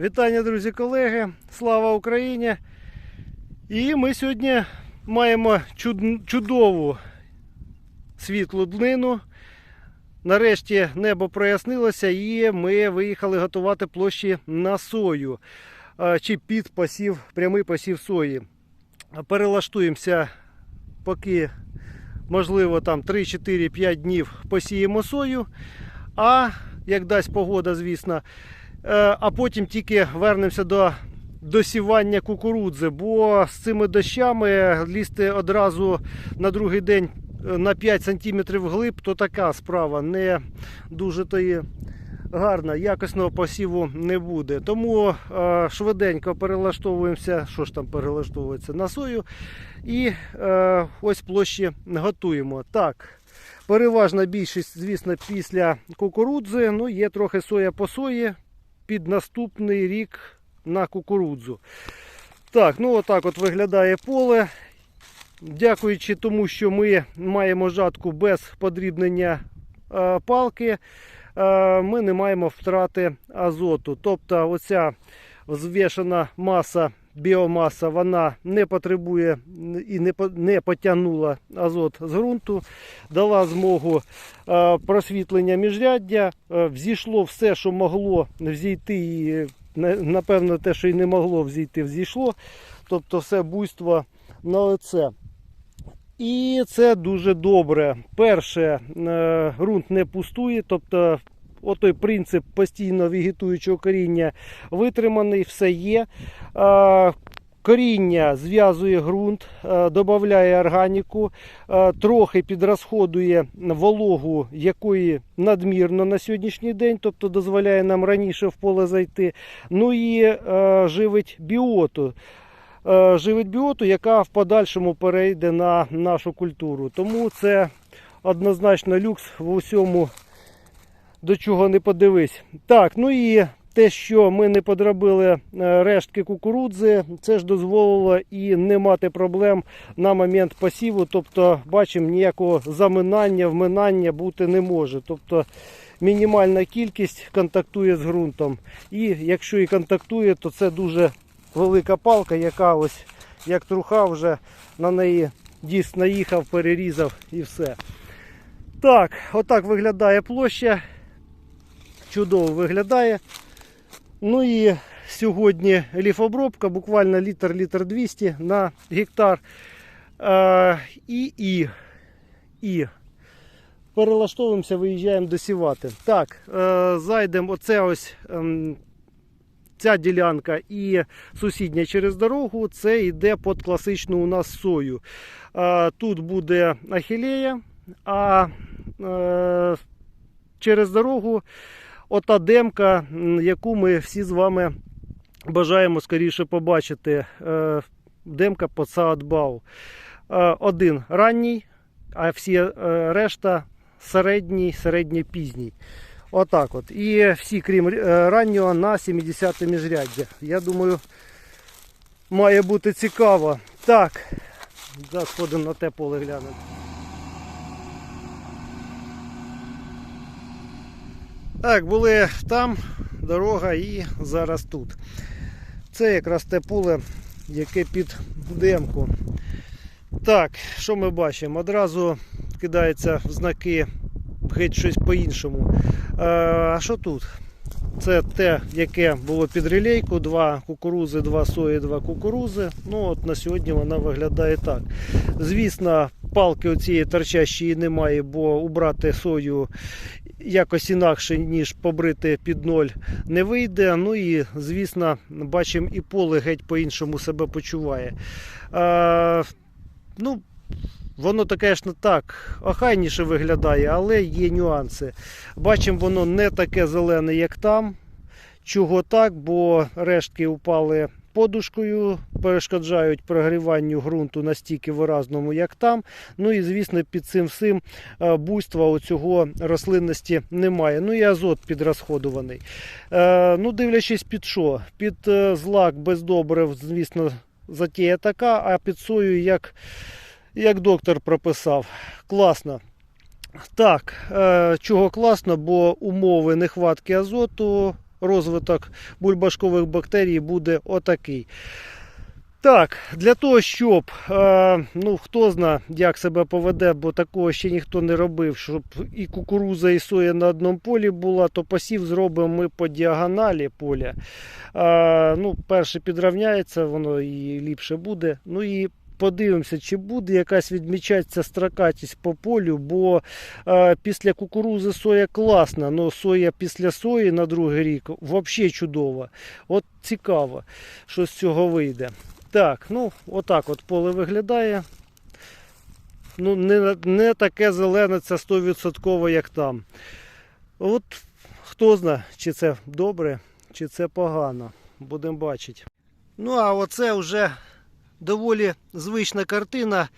Вітання, друзі, колеги! Слава Україні! І ми сьогодні маємо чуд- чудову світлу днину. Нарешті небо прояснилося і ми виїхали готувати площі на сою чи під посів, прямий посів сої. Перелаштуємося, поки можливо там 3-4-5 днів посіємо сою. А як дасть погода, звісно, а потім тільки вернемося до досівання кукурудзи, бо з цими дощами лізти одразу на другий день е, на 5 см вглиб, то така справа не дуже то і гарна, якісного посіву не буде. Тому е, швиденько перелаштовуємося, що ж там перелаштовується на сою. І е, ось площі готуємо. Так. Переважна більшість, звісно, після кукурудзи. Ну, є трохи соя по сої під наступний рік на кукурудзу. Так, ну отак от виглядає поле. Дякуючи тому, що ми маємо жатку без подрібнення е, палки, е, ми не маємо втрати азоту. Тобто оця взвішена маса, біомаса, вона не потребує і не, потягнула азот з ґрунту, дала змогу е, просвітлення міжряддя, е, взійшло все, що могло взійти, і напевно, те, що й не могло взійти, взійшло. Тобто все буйство на лице. І це дуже добре. Перше, е, ґрунт не пустує, тобто отой принцип постійно вегетуючого коріння витриманий, все є. Коріння зв'язує ґрунт, додає органіку, трохи підрозходує вологу, якої надмірно на сьогоднішній день, тобто дозволяє нам раніше в поле зайти. Ну і живить біоту. Живить біоту, яка в подальшому перейде на нашу культуру. Тому це однозначно люкс в усьому, до чого не подивись. Так, ну і те, що ми не подробили е, рештки кукурудзи, це ж дозволило і не мати проблем на момент посіву. Тобто, бачимо, ніякого заминання, вминання бути не може. Тобто мінімальна кількість контактує з ґрунтом. І якщо і контактує, то це дуже велика палка, яка ось як труха вже на неї дійсно наїхав, перерізав і все. Так, отак виглядає площа. Чудово виглядає. Ну і сьогодні ліфобробка, буквально літр, літр 200 на гектар. Е, і, і, і перелаштовуємося, виїжджаємо досівати. Так, е, зайдемо оце ось. ем, Ця ділянка і сусідня через дорогу, це йде під класичну у нас сою. Е, Тут буде ахілея, а е, через дорогу ота демка, яку ми всі з вами бажаємо скоріше побачити. Е, Демка по Саатбау. Е, Один ранній, а всі е, решта середній, середньопізній. Отак от. І всі, крім раннього, на 70 міжряддя. Я думаю, має бути цікаво. Так, зараз сходимо на те поле глянемо. Так, були там дорога і зараз тут. Це якраз те поле, яке під демку. Так, що ми бачимо? Одразу кидається в знаки геть щось по-іншому. А що тут? Це те, яке було під релейку, два кукурузи, два сої, два кукурузи. Ну от на сьогодні вона виглядає так. Звісно, палки оцієї торчащої немає, бо убрати сою якось інакше, ніж побрити під ноль, не вийде. Ну і, звісно, бачимо, і поле геть по-іншому себе почуває. Е, ну, Воно, звісно, так, охайніше виглядає, але є нюанси. Бачимо, воно не таке зелене, як там. Чого так? Бо рештки упали подушкою, перешкоджають прогріванню ґрунту настільки виразному, як там. Ну і, звісно, під цим всім е, буйства оцього рослинності немає. Ну і азот підрозходуваний. Е, ну, дивлячись під що? Під е, злак без добрив, звісно, затія така, а під сою як як доктор прописав. Класно. Так, чого класно, бо умови нехватки азоту розвиток бульбашкових бактерій буде отакий. Так, для того, щоб е, ну хто зна, як себе поведе, бо такого ще ніхто не робив, щоб і кукуруза, і соя на одному полі була, то посів зробимо ми по діагоналі поля. Е, ну, перше підравняється, воно і ліпше буде. Ну і подивимося, чи буде якась відмічатися строкатість по полю, бо е, після кукурузи соя класна, але соя після сої на другий рік взагалі чудова. От цікаво, що з цього вийде. Так, ну отак от поле виглядає. Ну, не, не таке зелене, це 100% як там. От хто знає, чи це добре, чи це погано. Будемо бачити. Ну, а оце вже доволі звична картина.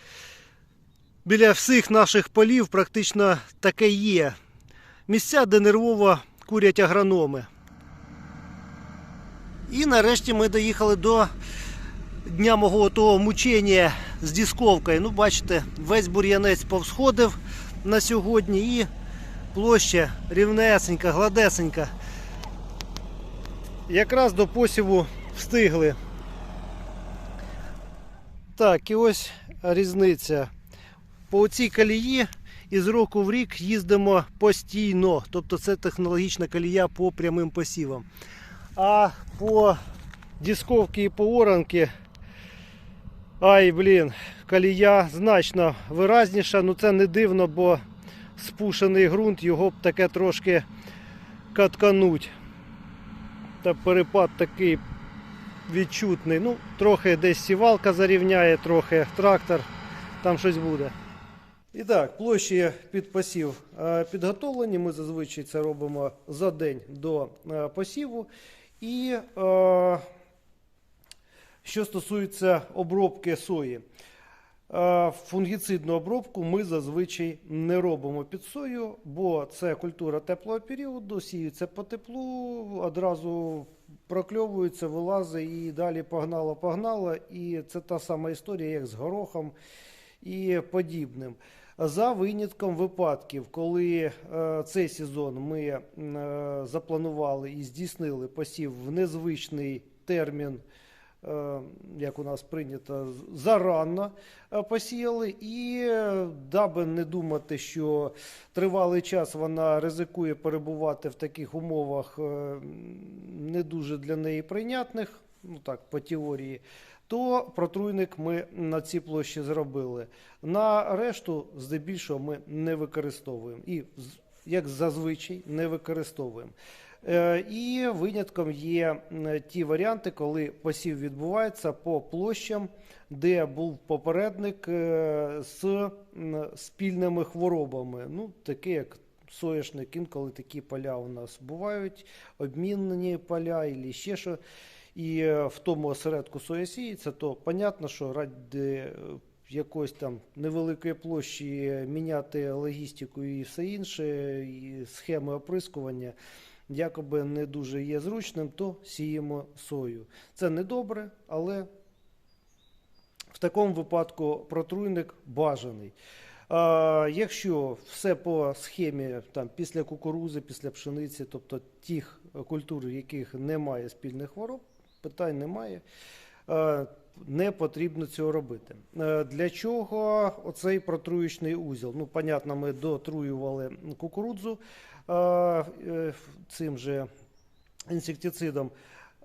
Біля всіх наших полів практично таке є. Місця, де нервово курять агрономи. І нарешті ми доїхали до дня мого того мучення з дисковкою. Ну, бачите, весь бур'янець повсходив на сьогодні і площа рівнесенька, гладесенька. Якраз до посіву встигли. Так, і ось різниця. По цій колії із року в рік їздимо постійно. Тобто це технологічна колія по прямим посівам. А по дисковці і по оранки Ай, блін, колія значно виразніша, ну це не дивно, бо спушений ґрунт, його б таке трошки каткануть. Та перепад такий відчутний. Ну, трохи десь сівалка зарівняє, трохи трактор, там щось буде. І так, площі під посів е, підготовлені. Ми зазвичай це робимо за день до е, посіву. І е, що стосується обробки сої, фунгіцидну обробку ми зазвичай не робимо під сою, бо це культура теплого періоду, сіються по теплу, одразу прокльовується, вилазить і далі погнало-погнало. І це та сама історія, як з горохом і подібним. За винятком випадків, коли е, цей сезон ми е, запланували і здійснили посів в незвичний термін, е, як у нас прийнято, зарано е, посіяли, і е, даби не думати, що тривалий час вона ризикує перебувати в таких умовах е, не дуже для неї прийнятних, ну так, по теорії. То протруйник ми на цій площі зробили. На решту, здебільшого, ми не використовуємо. І, як зазвичай, не використовуємо. Е, І винятком є ті варіанти, коли посів відбувається по площам, де був попередник е, з спільними хворобами. Ну, таке як соняшник, інколи такі поля у нас бувають, обмінні поля і ще що. І е, в тому осередку соя сіється, то понятно, що ради якоїсь там невеликої площі міняти логістику і все інше, і схеми оприскування якоби не дуже є зручним, то сіємо сою. Це не добре, але в такому випадку протруйник бажаний. А, якщо все по схемі там, після кукурузи, після пшениці, тобто тих культур, в яких немає спільних хвороб, питань немає. Не потрібно цього робити. Для чого оцей протруючний узіл? Ну, понятно, ми дотруювали кукурудзу цим же інсектицидом.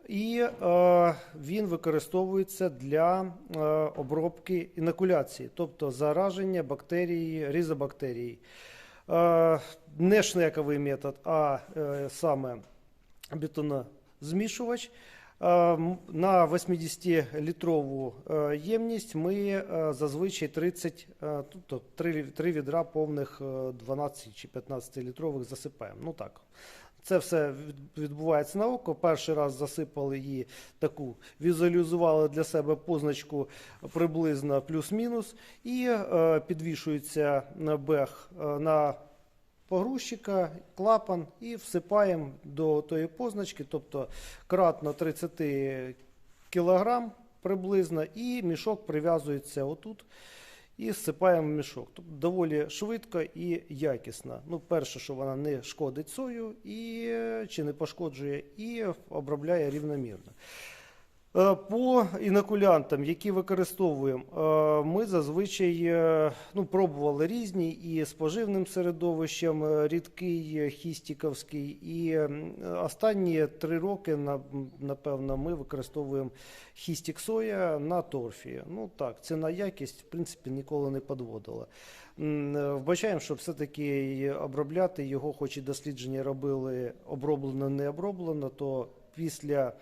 І е, він використовується для е, обробки інокуляції, тобто зараження бактерії, різобактерій. Е, не шнековий метод, а е, саме бетонозмішувач. Е, На 80-літрову е, ємність ми е, зазвичай 30, е, тобто 3, 3 відра повних е, 12 чи 15 літрових засипаємо. Ну так. Це все відбувається на око. Перший раз засипали її таку, візуалізували для себе позначку приблизно плюс-мінус, і підвішується бег на погрузчика, клапан і всипаємо до тої позначки, тобто кратно 30 кг приблизно, і мішок прив'язується отут. і всипаємо в мішок. Тобто доволі швидко і якісно. Ну, перше, що вона не шкодить сою і, е, чи не пошкоджує, і обробляє рівномірно. Е, По інокулянтам, які використовуємо, е, ми зазвичай е, ну, пробували різні і з поживним середовищем, рідкий, хістіковський. І останні три роки, напевно, ми використовуємо хістік соя на торфі. Ну так, ціна якість, в принципі, ніколи не е, Вбачаємо, що все-таки обробляти його, хоч і дослідження робили оброблено, не оброблено, то після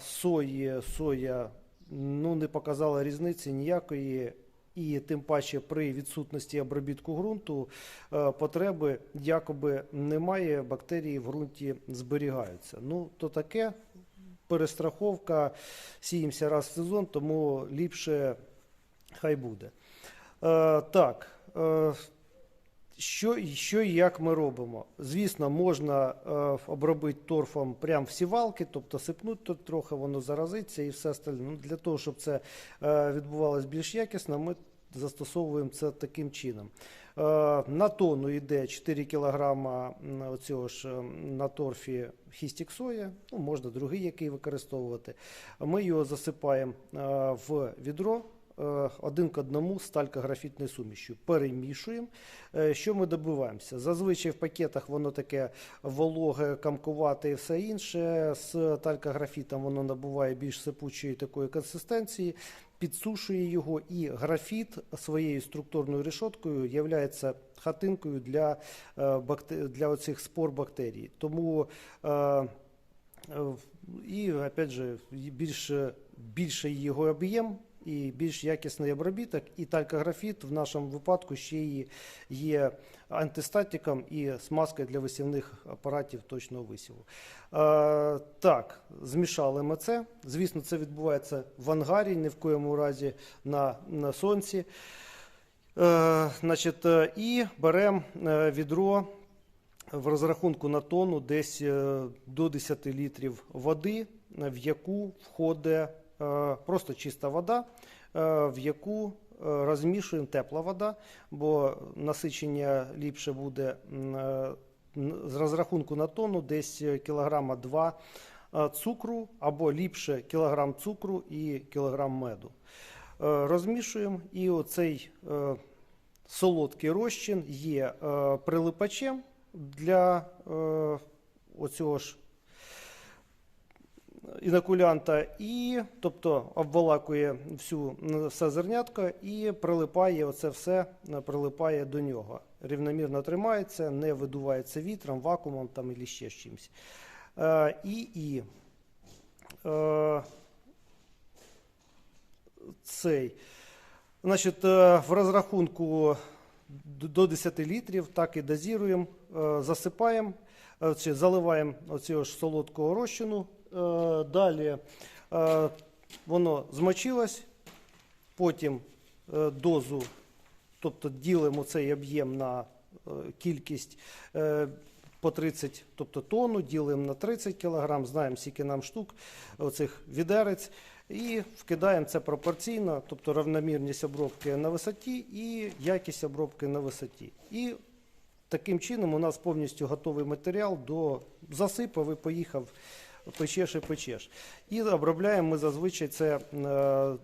сої, соя ну, не показала різниці ніякої. І тим паче при відсутності обробітку ґрунту е, потреби якоби немає, бактерії в ґрунті зберігаються. Ну, то таке перестраховка, сіємося раз в сезон, тому ліпше хай буде. Е, так, е, що, що і як ми робимо? Звісно, можна е, обробити торфом прямо в сівалки, тобто сипнути тут трохи, воно заразиться і все остальне. Ну, для того, щоб це е, відбувалося більш якісно, ми застосовуємо це таким чином. Е, на тонну йде 4 кг оцього ж е, на торфі хістік соя, ну, можна другий, який використовувати. Ми його засипаємо е, в відро. Е, Один к одному з талькографітною сумішю перемішуємо. Е, Що ми добиваємося? Зазвичай в пакетах воно таке вологе, камкувате і все інше. З талькографітом воно набуває більш сипучої такої консистенції, підсушує його, і графіт своєю структурною решоткою є хатинкою для, е, для оцих спор бактерій. Тому і опять же, більше, більший його об'єм і більш якісний обробіток. І талькографіт в нашому випадку ще й є антистатиком і смазкою для висівних апаратів точного висіву. Е, так, змішали ми це. Звісно, це відбувається в ангарі, ні в коєму разі на, на сонці. Е, значить, е, і беремо е, відро в розрахунку на тонну десь е, до 10 літрів води, в яку входить просто чиста вода, е, в яку е, розмішуємо тепла вода, бо насичення ліпше буде е, з розрахунку на тонну десь е, кілограма 2 е, цукру, або ліпше кілограм цукру і кілограм меду. Е, Розмішуємо і оцей е, солодкий розчин є е, прилипачем для е, оцього ж інокулянта, і тобто обволакує всю м, все зернятко і прилипає оце все е, прилипає до нього. Рівномірно тримається, не видувається вітром, вакуумом там або ще з чимось. Е, і, і е, цей. Значить, е, в розрахунку до 10 літрів так і дозіруємо, е, засипаємо, чи заливаємо оцього ж солодкого розчину. Е, Далі воно змочилось, потім е, дозу, тобто ділимо цей об'єм на кількість по 30, тобто тонну, ділимо на 30 кг, знаємо, скільки нам штук оцих відерець. І вкидаємо це пропорційно, тобто равномірність обробки на висоті і якість обробки на висоті. І таким чином у нас повністю готовий матеріал до засипав і поїхав, печеш і печеш. І обробляємо ми зазвичай це е,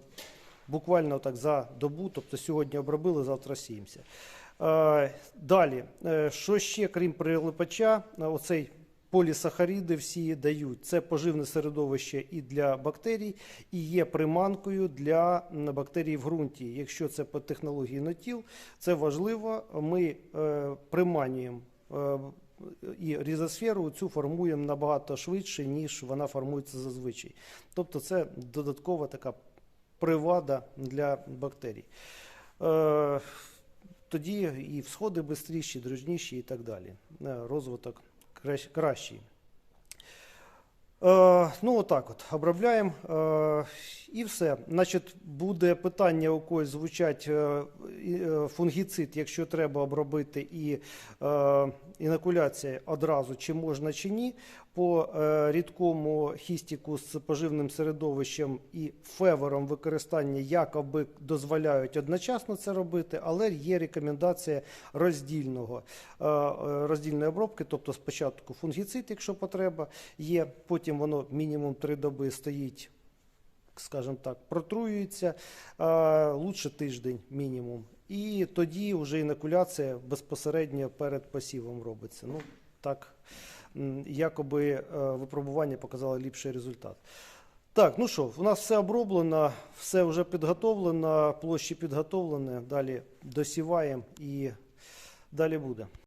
буквально так за добу, тобто сьогодні обробили, завтра сіємося. Е, далі, е, що ще, крім прилипача, е, оцей полісахаріди всі дають. Це поживне середовище і для бактерій, і є приманкою для бактерій в ґрунті. Якщо це по технології нотіл, це важливо. Ми е, приманюємо. е, і різосферу цю формуємо набагато швидше, ніж вона формується зазвичай. Тобто це додаткова така привада для бактерій. Е, тоді і всходи швидші, дружніші і так далі. Е, Розвиток кращий. Е, ну, отак от, обробляємо е, і все. Значить, буде питання у когось звучать е, фунгіцид, якщо треба обробити і інокуляція одразу, чи можна, чи ні. По е, рідкому хістіку з поживним середовищем і февером використання якоби дозволяють одночасно це робити, але є рекомендація роздільного е, е, роздільної обробки, тобто спочатку фунгіцид, якщо потреба є, потім воно мінімум три доби стоїть. Скажімо так, протруюється лучше тиждень мінімум. І тоді вже інокуляція безпосередньо перед посівом робиться. Ну так, якоби е, випробування показало ліпший результат. Так, ну що, у нас все оброблено, все вже підготовлено, площі підготовлені. Далі досіваємо і далі буде.